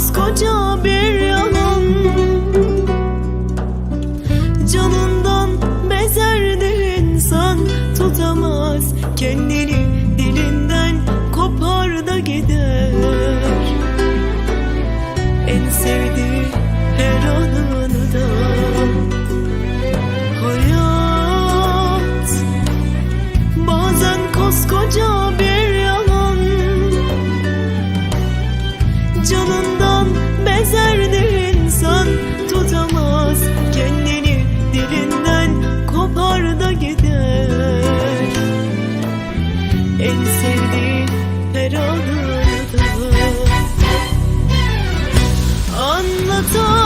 koskoca bir yalan. Canından bezerdi insan tutamaz. Kendini dilinden kopar da gider. En sevdiği her anında hayat Bazen koskoca bir yalan. Canından sevdikler olurdu. Anlatamam